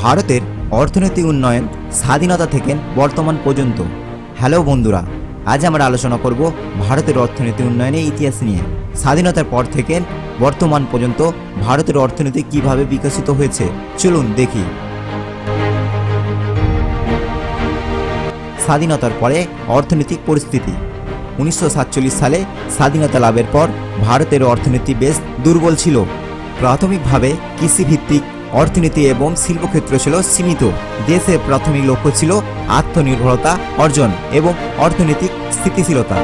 ভারতের অর্থনৈতিক উন্নয়ন স্বাধীনতা থেকে বর্তমান পর্যন্ত। হ্যালো বন্ধুরা, আজ আমরা আলোচনা করব ভারতের অর্থনীতি উন্নয়নের ইতিহাস নিয়ে। স্বাধীনতার পর থেকে বর্তমান পর্যন্ত ভারতের অর্থনীতি কীভাবে বিকশিত হয়েছে, চলুন দেখি। স্বাধীনতার পরে অর্থনৈতিক পরিস্থিতি। উনিশশো সাতচল্লিশ সালে স্বাধীনতা লাভের পর ভারতের অর্থনীতি বেশ দুর্বল ছিল। প্রাথমিকভাবে কৃষিভিত্তিক অর্থনীতি এবং শিল্পক্ষেত্র ছিল সীমিত। দেশের প্রাথমিক লক্ষ্য ছিল আত্মনির্ভরতা অর্জন এবং অর্থনৈতিক স্থিতিশীলতা।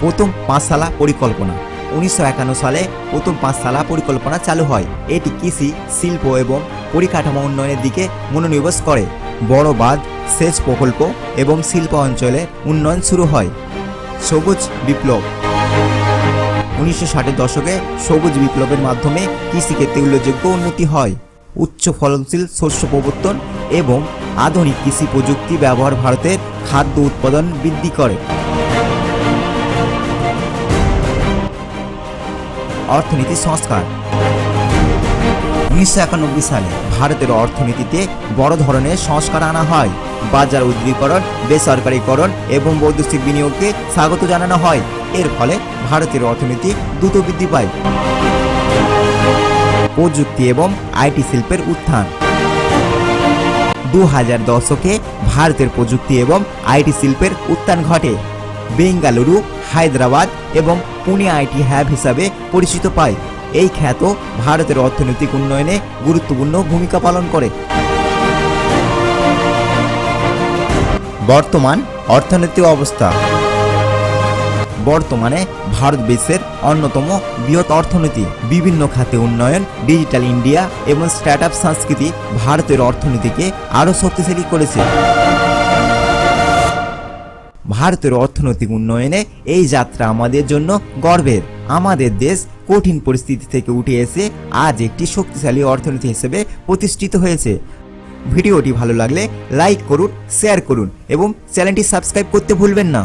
প্রথম পাঁচশালা পরিকল্পনা। উনিশশো একান্ন সালে প্রথম পাঁচশালা পরিকল্পনা চালু হয়। এটি কৃষি, শিল্প এবং পরিকাঠামো উন্নয়নের দিকে মনোনিবেশ করে। বড় বাঁধ, সেচ প্রকল্প এবং শিল্প অঞ্চলে উন্নয়ন শুরু হয়। সবুজ বিপ্লব। উনিশশো ষাটের দশকে সবুজ বিপ্লবের মাধ্যমে কৃষিক্ষেত্রে উল্লেখযোগ্য উন্নতি হয়। উচ্চ ফলনশীল শস্য প্রবর্তন এবং আধুনিক কৃষি প্রযুক্তি ব্যবহার ভারতের খাদ্য উৎপাদন বৃদ্ধি করে। অর্থনীতি সংস্কার। উনিশশো একানব্বই সালে ভারতের অর্থনীতিতে বড় ধরনের সংস্কার আনা হয়। বাজার উদ্রীকরণ, বেসরকারীকরণ এবং বৈদেশিক বিনিয়োগকে স্বাগত জানানো হয়। এর ফলে ভারতের অর্থনীতি দ্রুত বৃদ্ধি পায়। প্রযুক্তি এবং আইটি শিল্পের উত্থান। দু হাজার দশকে ভারতের প্রযুক্তি এবং আইটি শিল্পের উত্থান ঘটে। বেঙ্গালুরু, হায়দ্রাবাদ এবং পুনে আইটি হ্যাব হিসাবে পরিচিত পায়। এই খ্যাত ভারতের অর্থনৈতিক উন্নয়নে গুরুত্বপূর্ণ ভূমিকা পালন করে। বর্তমান অর্থনৈতিক অবস্থা। বর্তমানে ভারত বিশ্বের অন্যতম বৃহৎ অর্থনীতি। বিভিন্ন খাতে উন্নয়ন, ডিজিটাল ইন্ডিয়া এবং স্টার্ট আপ সংস্কৃতি ভারতের অর্থনীতিকে আরও শক্তিশালী করেছে। ভারতের অর্থনৈতিক উন্নয়নে এই যাত্রা আমাদের জন্য গর্বের। আমাদের দেশ কঠিন পরিস্থিতি থেকে উঠে এসে আজ একটি শক্তিশালী অর্থনীতি হিসেবে প্রতিষ্ঠিত হয়েছে। ভিডিওটি ভালো লাগলে লাইক করুন, শেয়ার করুন এবং চ্যানেলটি সাবস্ক্রাইব করতে ভুলবেন না।